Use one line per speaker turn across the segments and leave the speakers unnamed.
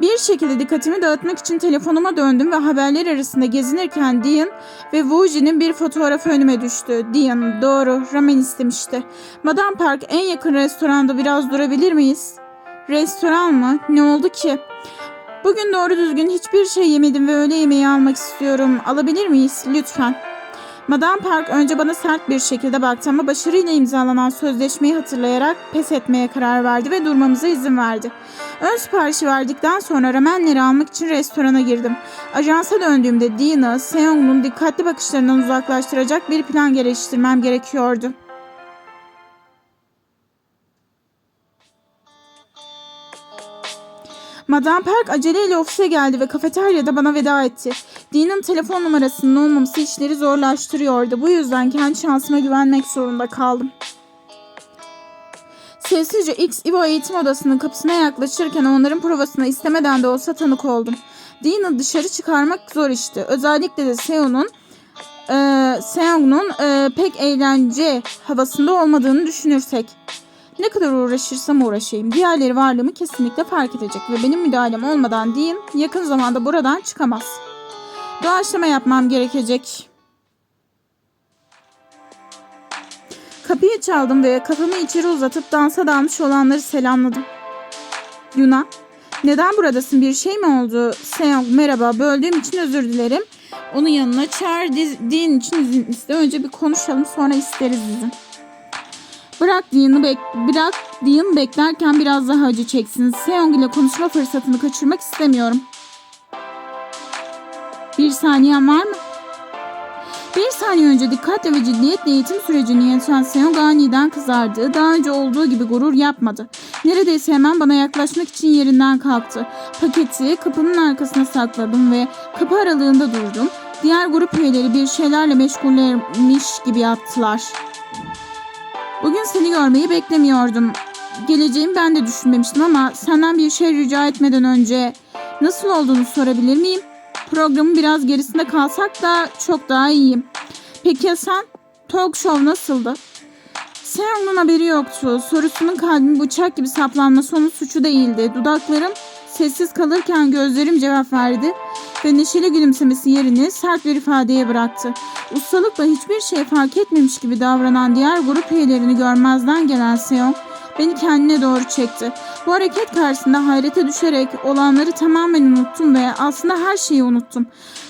Bir şekilde dikkatimi dağıtmak için telefonuma döndüm ve haberler arasında gezinirken Dian ve Wuji'nin bir fotoğrafı önüme düştü. Dian, doğru, ramen istemişti. Madame Park en yakın restoranda biraz durabilir miyiz? Restoran mı? Ne oldu ki? Bugün doğru düzgün hiçbir şey yemedim ve öğle yemeği almak istiyorum. Alabilir miyiz? Lütfen. Madame Park önce bana sert bir şekilde baktı ama başarıyla imzalanan sözleşmeyi hatırlayarak pes etmeye karar verdi ve durmamıza izin verdi. Ön siparişi verdikten sonra ramenleri almak için restorana girdim. Ajansa döndüğümde Dina, Seong'un dikkatli bakışlarından uzaklaştıracak bir plan geliştirmem gerekiyordu. Madame Park aceleyle ofise geldi ve kafeteryada bana veda etti. Dean'ın telefon numarasının olmaması işleri zorlaştırıyordu. Bu yüzden kendi şansıma güvenmek zorunda kaldım. Sessizce X İvo eğitim odasının kapısına yaklaşırken onların provasına istemeden de olsa tanık oldum. Dean'ı dışarı çıkarmak zor işti. Özellikle de Seon'un e, Seong'un e, pek eğlence havasında olmadığını düşünürsek. Ne kadar uğraşırsam uğraşayım diğerleri varlığımı kesinlikle fark edecek ve benim müdahalem olmadan Dean yakın zamanda buradan çıkamaz. Doğaçlama yapmam gerekecek. Kapıyı çaldım ve kafamı içeri uzatıp dansa dalmış olanları selamladım. Yuna, neden buradasın? Bir şey mi oldu? Seong, merhaba. Böldüğüm için özür dilerim. Onun yanına çağır. Dean için izin iste. Önce bir konuşalım sonra isteriz izin. Bırak Dean'ı bek bırak Dean beklerken biraz daha acı çeksin. Seong ile konuşma fırsatını kaçırmak istemiyorum. Bir saniyen var mı? Bir saniye önce dikkatle ve ciddiyetle eğitim sürecini yöneten Seong aniden kızardı. Daha önce olduğu gibi gurur yapmadı. Neredeyse hemen bana yaklaşmak için yerinden kalktı. Paketi kapının arkasına sakladım ve kapı aralığında durdum. Diğer grup üyeleri bir şeylerle meşgullermiş gibi yaptılar. Bugün seni görmeyi beklemiyordum. Geleceğimi ben de düşünmemiştim ama senden bir şey rica etmeden önce nasıl olduğunu sorabilir miyim? Programın biraz gerisinde kalsak da çok daha iyiyim. Peki ya sen? Talk show nasıldı? Seong'un haberi yoktu. Sorusunun kalbimi bıçak gibi saplanması onun suçu değildi. Dudaklarım sessiz kalırken gözlerim cevap verdi ve neşeli gülümsemesi yerini sert bir ifadeye bıraktı. Ustalıkla hiçbir şey fark etmemiş gibi davranan diğer grup üyelerini görmezden gelen Seong beni kendine doğru çekti. Bu hareket karşısında hayrete düşerek olanları tamamen unuttum ve aslında her şeyi unuttum.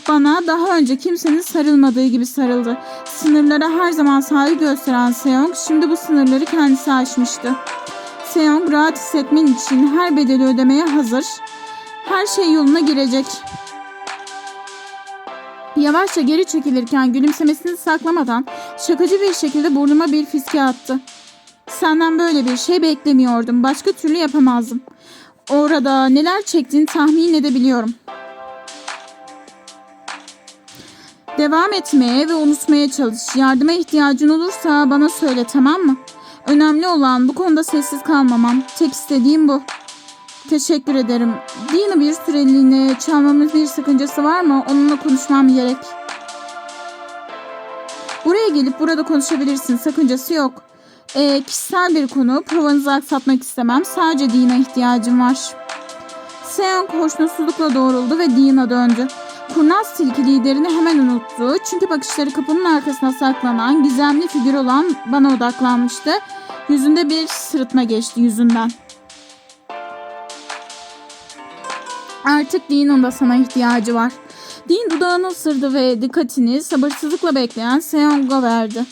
Bana daha önce kimsenin sarılmadığı gibi sarıldı. Sınırlara her zaman saygı gösteren Seong şimdi bu sınırları kendisi aşmıştı. Seong rahat hissetmen için her bedeli ödemeye hazır. Her şey yoluna girecek. Yavaşça geri çekilirken gülümsemesini saklamadan şakacı bir şekilde burnuma bir fiske attı. Senden böyle bir şey beklemiyordum. Başka türlü yapamazdım. Orada neler çektiğini tahmin edebiliyorum. Devam etmeye ve unutmaya çalış. Yardıma ihtiyacın olursa bana söyle tamam mı? Önemli olan bu konuda sessiz kalmamam. Tek istediğim bu. Teşekkür ederim. Dina bir süreliğine çalmamız bir sakıncası var mı? Onunla konuşmam gerek. Buraya gelip burada konuşabilirsin. Sakıncası yok. Ee, kişisel bir konu. Provanızı aksatmak istemem. Sadece Dina ihtiyacım var. Seong hoşnutsuzlukla doğruldu ve Dina döndü. Kurnaz tilki liderini hemen unuttu. Çünkü bakışları kapının arkasına saklanan gizemli figür olan bana odaklanmıştı. Yüzünde bir sırıtma geçti yüzünden. Artık Dean'ın da sana ihtiyacı var. Dean dudağını ısırdı ve dikkatini sabırsızlıkla bekleyen Seong'a verdi.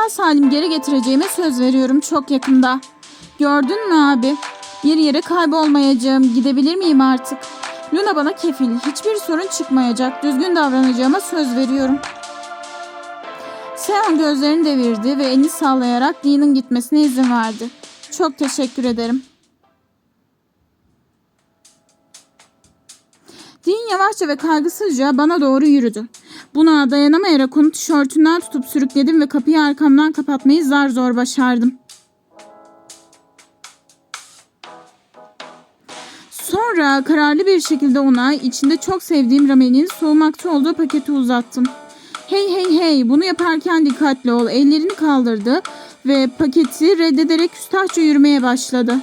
Sağ salim geri getireceğime söz veriyorum çok yakında. Gördün mü abi? Bir yere kaybolmayacağım. Gidebilir miyim artık? Luna bana kefil. Hiçbir sorun çıkmayacak. Düzgün davranacağıma söz veriyorum. Seon gözlerini devirdi ve elini sallayarak Dean'ın gitmesine izin verdi. Çok teşekkür ederim. Dean yavaşça ve kaygısızca bana doğru yürüdü. Buna dayanamayarak onu tişörtünden tutup sürükledim ve kapıyı arkamdan kapatmayı zar zor başardım. Sonra kararlı bir şekilde ona içinde çok sevdiğim ramenin soğumakta olduğu paketi uzattım. Hey hey hey bunu yaparken dikkatli ol. Ellerini kaldırdı ve paketi reddederek küstahça yürümeye başladı.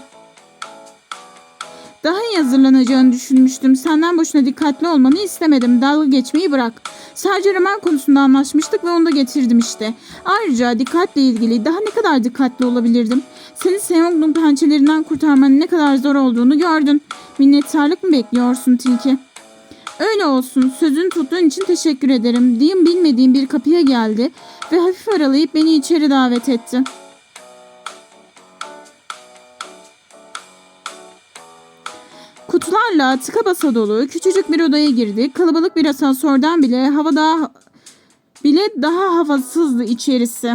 Daha iyi hazırlanacağını düşünmüştüm. Senden boşuna dikkatli olmanı istemedim. Dalga geçmeyi bırak. Sadece roman konusunda anlaşmıştık ve onu da getirdim işte. Ayrıca dikkatle ilgili daha ne kadar dikkatli olabilirdim? Seni Seongn'un pençelerinden kurtarmanın ne kadar zor olduğunu gördün. Minnettarlık mı bekliyorsun Tilki? Öyle olsun. Sözünü tuttuğun için teşekkür ederim. Diyeyim bilmediğim bir kapıya geldi ve hafif aralayıp beni içeri davet etti. Kutularla tıka basa dolu küçücük bir odaya girdik. Kalabalık bir asansörden bile hava daha bile daha havasızdı içerisi.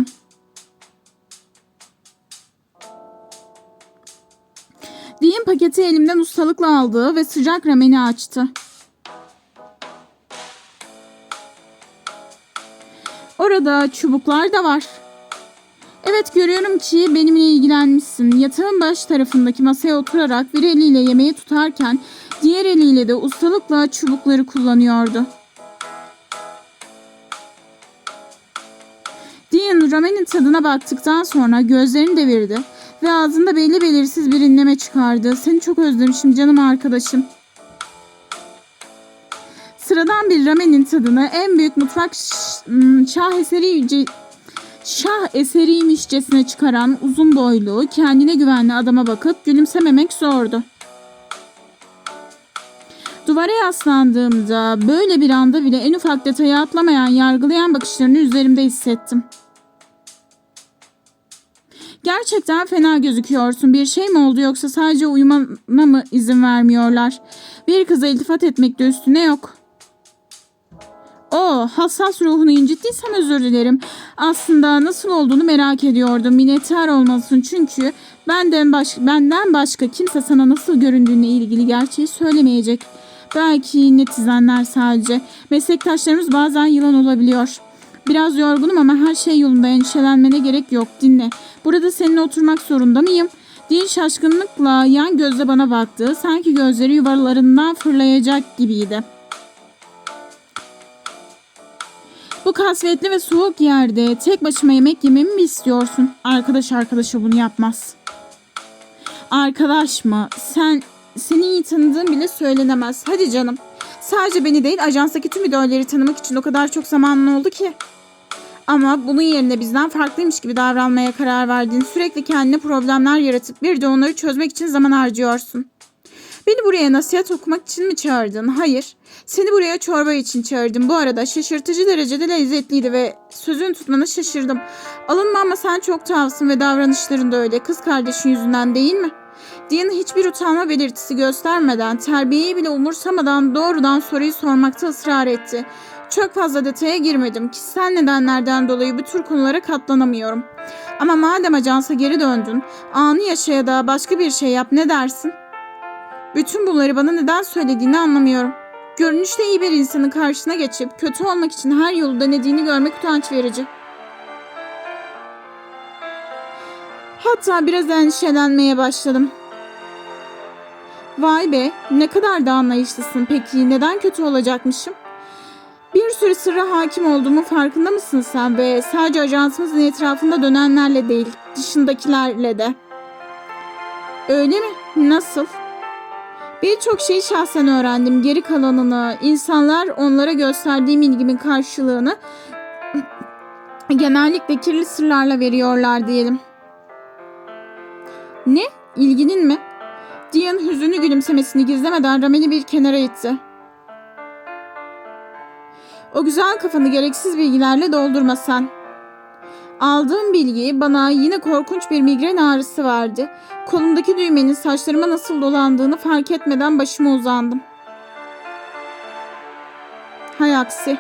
Diyeyim paketi elimden ustalıkla aldı ve sıcak rameni açtı. Orada çubuklar da var. Evet görüyorum ki benimle ilgilenmişsin. Yatağın baş tarafındaki masaya oturarak bir eliyle yemeği tutarken diğer eliyle de ustalıkla çubukları kullanıyordu. Dean ramenin tadına baktıktan sonra gözlerini devirdi ve ağzında belli belirsiz bir inleme çıkardı. Seni çok özlemişim canım arkadaşım. Sıradan bir ramenin tadını en büyük mutfak şaheseri şah eseriymişçesine çıkaran uzun boylu, kendine güvenli adama bakıp gülümsememek zordu. Duvara yaslandığımda böyle bir anda bile en ufak detayı atlamayan, yargılayan bakışlarını üzerimde hissettim. Gerçekten fena gözüküyorsun. Bir şey mi oldu yoksa sadece uyumana mı izin vermiyorlar? Bir kıza iltifat etmekte üstüne yok.'' O hassas ruhunu incittiysem özür dilerim. Aslında nasıl olduğunu merak ediyordum. Minnettar olmalısın çünkü benden, baş, benden başka kimse sana nasıl göründüğüne ilgili gerçeği söylemeyecek. Belki netizenler sadece. Meslektaşlarımız bazen yılan olabiliyor. Biraz yorgunum ama her şey yolunda endişelenmene gerek yok. Dinle. Burada seninle oturmak zorunda mıyım? Din şaşkınlıkla yan gözle bana baktı. Sanki gözleri yuvalarından fırlayacak gibiydi. Bu kasvetli ve soğuk yerde tek başıma yemek yememi mi istiyorsun? Arkadaş arkadaşa bunu yapmaz. Arkadaş mı? Sen seni iyi tanıdığım bile söylenemez. Hadi canım. Sadece beni değil ajanstaki tüm idolleri tanımak için o kadar çok zamanın oldu ki. Ama bunun yerine bizden farklıymış gibi davranmaya karar verdiğin sürekli kendine problemler yaratıp bir de onları çözmek için zaman harcıyorsun. Beni buraya nasihat okumak için mi çağırdın? Hayır. Seni buraya çorba için çağırdım. Bu arada şaşırtıcı derecede lezzetliydi ve sözün tutmana şaşırdım. Alınma ama sen çok tuhafsın ve davranışların da öyle. Kız kardeşin yüzünden değil mi? Diana hiçbir utanma belirtisi göstermeden, terbiyeyi bile umursamadan doğrudan soruyu sormakta ısrar etti. Çok fazla detaya girmedim. Kişisel nedenlerden dolayı bu tür konulara katlanamıyorum. Ama madem ajansa geri döndün, anı yaşa ya da başka bir şey yap ne dersin? Bütün bunları bana neden söylediğini anlamıyorum. Görünüşte iyi bir insanın karşısına geçip kötü olmak için her yolu denediğini görmek utanç verici. Hatta biraz endişelenmeye başladım. Vay be, ne kadar da anlayışlısın. Peki neden kötü olacakmışım? Bir sürü sırra hakim olduğumu farkında mısın sen ve sadece ajansımızın etrafında dönenlerle değil, dışındakilerle de. Öyle mi? Nasıl? Birçok şeyi şahsen öğrendim. Geri kalanını, insanlar onlara gösterdiğim ilgimin karşılığını genellikle kirli sırlarla veriyorlar diyelim. Ne? İlginin mi? Dian hüzünlü gülümsemesini gizlemeden Ramel'i bir kenara itti. O güzel kafanı gereksiz bilgilerle doldurma sen. Aldığım bilgi bana yine korkunç bir migren ağrısı verdi. Kolumdaki düğmenin saçlarıma nasıl dolandığını fark etmeden başıma uzandım. Hay aksi.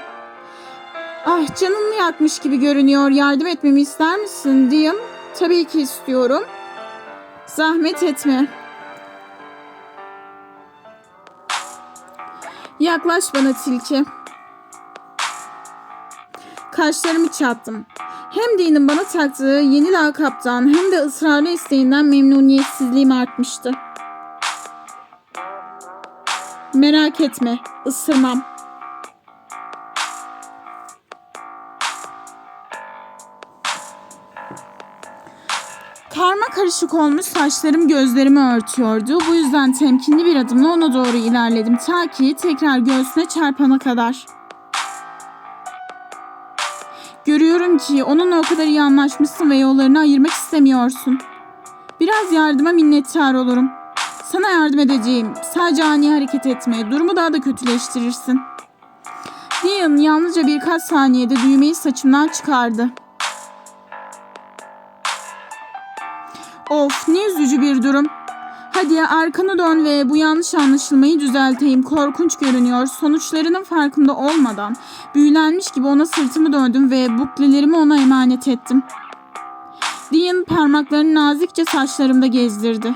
Ah canını yakmış gibi görünüyor. Yardım etmemi ister misin diyeyim. Tabii ki istiyorum. Zahmet etme. Yaklaş bana tilki. Kaşlarımı çattım. Hem Dean'in bana taktığı yeni lakaptan hem de ısrarlı isteğinden memnuniyetsizliğim artmıştı. Merak etme, ısırmam. Karma karışık olmuş saçlarım gözlerimi örtüyordu. Bu yüzden temkinli bir adımla ona doğru ilerledim ta ki tekrar göğsüne çarpana kadar. Görüyorum ki onunla o kadar iyi anlaşmışsın ve yollarını ayırmak istemiyorsun. Biraz yardıma minnettar olurum. Sana yardım edeceğim. Sadece ani hareket etme. Durumu daha da kötüleştirirsin. Dian yalnızca birkaç saniyede düğmeyi saçımdan çıkardı. Of ne üzücü bir durum. Hadi ya arkanı dön ve bu yanlış anlaşılmayı düzelteyim. Korkunç görünüyor. Sonuçlarının farkında olmadan büyülenmiş gibi ona sırtımı döndüm ve buklelerimi ona emanet ettim. Dean parmaklarını nazikçe saçlarımda gezdirdi.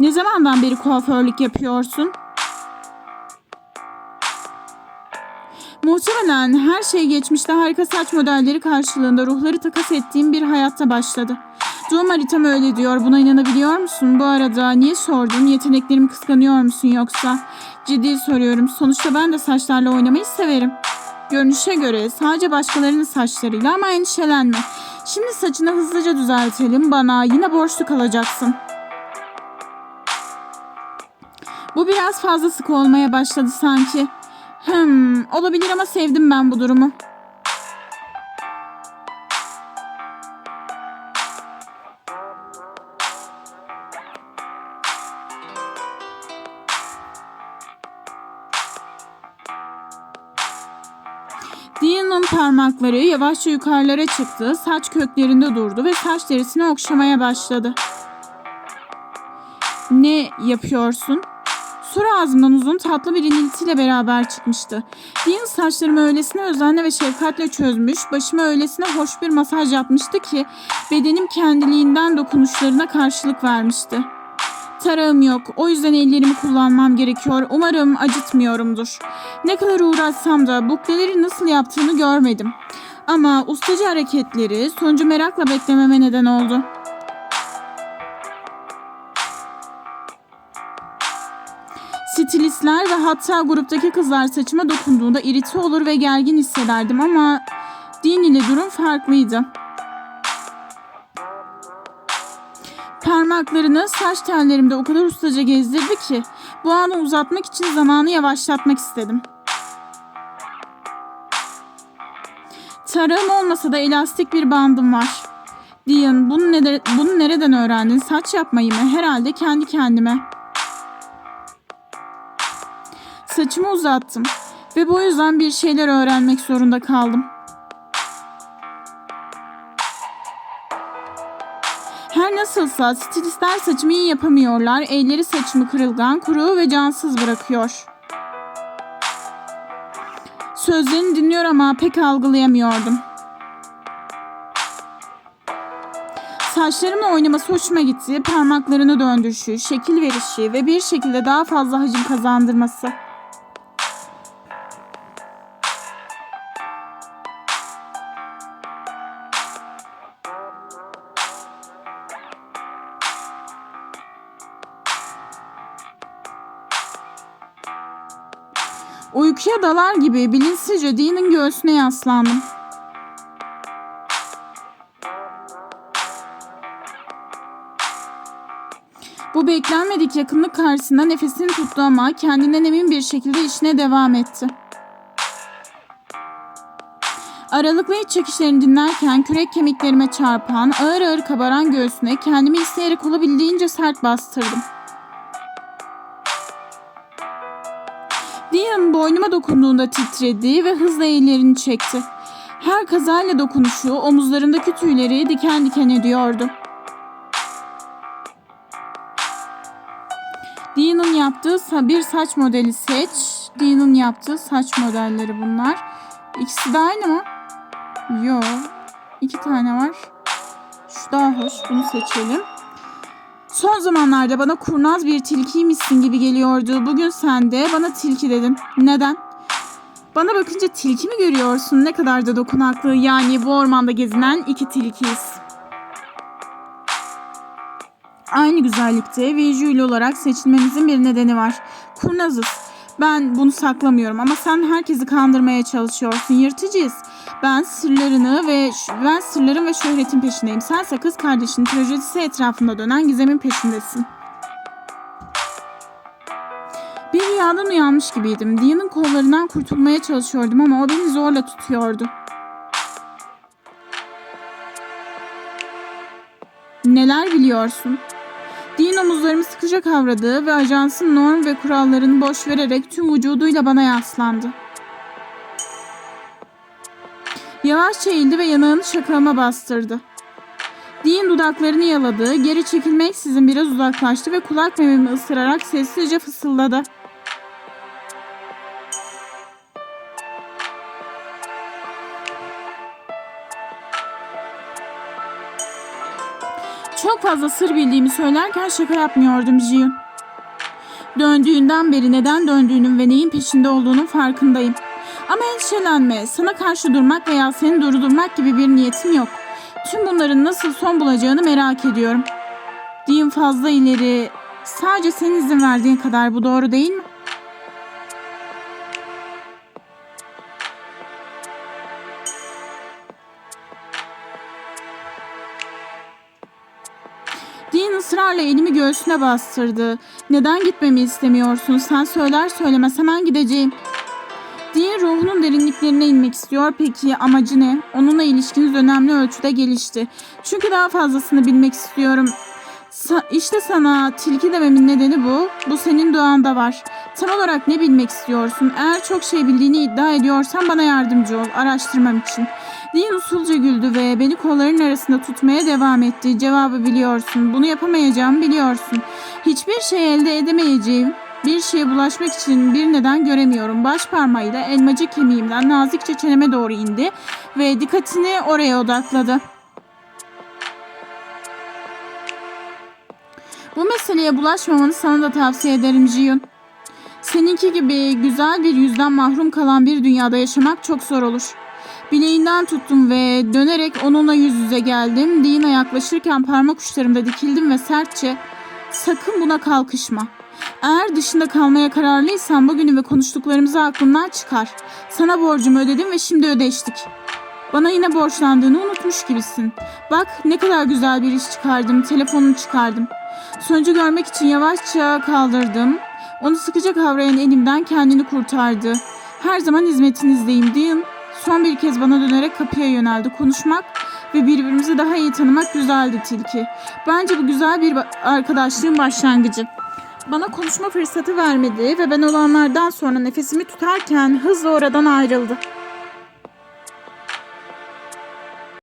Ne zamandan beri kuaförlük yapıyorsun? Muhtemelen her şey geçmişte harika saç modelleri karşılığında ruhları takas ettiğim bir hayatta başladı. Doğum haritam öyle diyor. Buna inanabiliyor musun? Bu arada niye sordun? Yeteneklerimi kıskanıyor musun yoksa? Ciddi soruyorum. Sonuçta ben de saçlarla oynamayı severim. Görünüşe göre sadece başkalarının saçlarıyla ama endişelenme. Şimdi saçını hızlıca düzeltelim. Bana yine borçlu kalacaksın. Bu biraz fazla sık olmaya başladı sanki. Hmm, olabilir ama sevdim ben bu durumu. Parmakları yavaşça yukarılara çıktı, saç köklerinde durdu ve saç derisini okşamaya başladı. Ne yapıyorsun? Soru ağzımdan uzun tatlı bir iniltiyle beraber çıkmıştı. Dean saçlarımı öylesine özenle ve şefkatle çözmüş, başıma öylesine hoş bir masaj yapmıştı ki bedenim kendiliğinden dokunuşlarına karşılık vermişti. Tarağım yok. O yüzden ellerimi kullanmam gerekiyor. Umarım acıtmıyorumdur. Ne kadar uğraşsam da bukleleri nasıl yaptığını görmedim. Ama ustacı hareketleri sonucu merakla beklememe neden oldu. Stilistler ve hatta gruptaki kızlar saçıma dokunduğunda irite olur ve gergin hissederdim ama Dean ile durum farklıydı. Parmaklarını saç tellerimde o kadar ustaca gezdirdi ki bu anı uzatmak için zamanı yavaşlatmak istedim. Tarağım olmasa da elastik bir bandım var. Dean bunu, nede- bunu nereden öğrendin? Saç yapmayı mı? Herhalde kendi kendime. Saçımı uzattım ve bu yüzden bir şeyler öğrenmek zorunda kaldım. Nasılsa stilistler saçımı iyi yapamıyorlar. Elleri saçımı kırılgan, kuru ve cansız bırakıyor. Sözlerini dinliyor ama pek algılayamıyordum. Saçlarımla oynaması hoşuma gitti. Parmaklarını döndürüşü, şekil verişi ve bir şekilde daha fazla hacim kazandırması. Uykuya dalar gibi bilinçsizce Dean'in göğsüne yaslandım. Bu beklenmedik yakınlık karşısında nefesini tuttu ama kendinden emin bir şekilde işine devam etti. Aralıklı iç çekişlerini dinlerken kürek kemiklerime çarpan, ağır ağır kabaran göğsüne kendimi isteyerek olabildiğince sert bastırdım. Dean boynuma dokunduğunda titredi ve hızla ellerini çekti. Her kazayla dokunuşu omuzlarındaki tüyleri diken diken ediyordu. Dean'ın yaptığı bir saç modeli seç. Dean'ın yaptığı saç modelleri bunlar. İkisi de aynı mı? Yok. İki tane var. Şu daha hoş. Bunu seçelim. Son zamanlarda bana kurnaz bir tilkiymişsin gibi geliyordu. Bugün sen de bana tilki dedin. Neden? Bana bakınca tilki mi görüyorsun? Ne kadar da dokunaklı. Yani bu ormanda gezinen iki tilkiyiz. Aynı güzellikte ve jüri olarak seçilmemizin bir nedeni var. Kurnazız. Ben bunu saklamıyorum ama sen herkesi kandırmaya çalışıyorsun. Yırtıcıyız. Ben sırlarını ve ben sırların ve şöhretin peşindeyim. Sense kız kardeşinin trajedisi etrafında dönen gizemin peşindesin. Bir rüyadan uyanmış gibiydim. Dian'ın kollarından kurtulmaya çalışıyordum ama o beni zorla tutuyordu. Neler biliyorsun? Dean omuzlarımı sıkıca kavradı ve ajansın norm ve kurallarını boş vererek tüm vücuduyla bana yaslandı. Yavaşça eğildi ve yanağını şakağıma bastırdı. Dean dudaklarını yaladı, geri çekilmeksizin biraz uzaklaştı ve kulak mememi ısırarak sessizce fısıldadı. Çok fazla sır bildiğimi söylerken şaka yapmıyordum Jiyun. Döndüğünden beri neden döndüğünün ve neyin peşinde olduğunun farkındayım. Ama endişelenme, sana karşı durmak veya seni durdurmak gibi bir niyetim yok. Tüm bunların nasıl son bulacağını merak ediyorum. Dean fazla ileri, sadece senin izin verdiğin kadar bu doğru değil mi? Dean ısrarla elimi göğsüne bastırdı. Neden gitmemi istemiyorsun? Sen söyler söylemez hemen gideceğim. Ruhunun derinliklerine inmek istiyor. Peki amacı ne? Onunla ilişkiniz önemli ölçüde gelişti. Çünkü daha fazlasını bilmek istiyorum. Sa- işte sana tilki dememin nedeni bu. Bu senin doğanda var. Tam olarak ne bilmek istiyorsun? Eğer çok şey bildiğini iddia ediyorsan bana yardımcı ol araştırmam için. Dean usulca güldü ve beni kollarının arasında tutmaya devam etti. Cevabı biliyorsun. Bunu yapamayacağımı biliyorsun. Hiçbir şey elde edemeyeceğim. Bir şeye bulaşmak için bir neden göremiyorum. Baş parmağıyla elmacık kemiğimden nazikçe çeneme doğru indi ve dikkatini oraya odakladı. Bu meseleye bulaşmamanı sana da tavsiye ederim Jiyun. Seninki gibi güzel bir yüzden mahrum kalan bir dünyada yaşamak çok zor olur. Bileğinden tuttum ve dönerek onunla yüz yüze geldim. Dina yaklaşırken parmak uçlarımda dikildim ve sertçe sakın buna kalkışma. Eğer dışında kalmaya kararlıysan bugünü ve konuştuklarımızı aklından çıkar. Sana borcumu ödedim ve şimdi ödeştik. Bana yine borçlandığını unutmuş gibisin. Bak ne kadar güzel bir iş çıkardım. Telefonunu çıkardım. Sonucu görmek için yavaşça kaldırdım. Onu sıkıca kavrayan elimden kendini kurtardı. Her zaman hizmetinizdeyim Dean. Son bir kez bana dönerek kapıya yöneldi. Konuşmak ve birbirimizi daha iyi tanımak güzeldi Tilki. Bence bu güzel bir arkadaşlığın başlangıcı. Bana konuşma fırsatı vermedi ve ben olanlardan sonra nefesimi tutarken hızla oradan ayrıldı.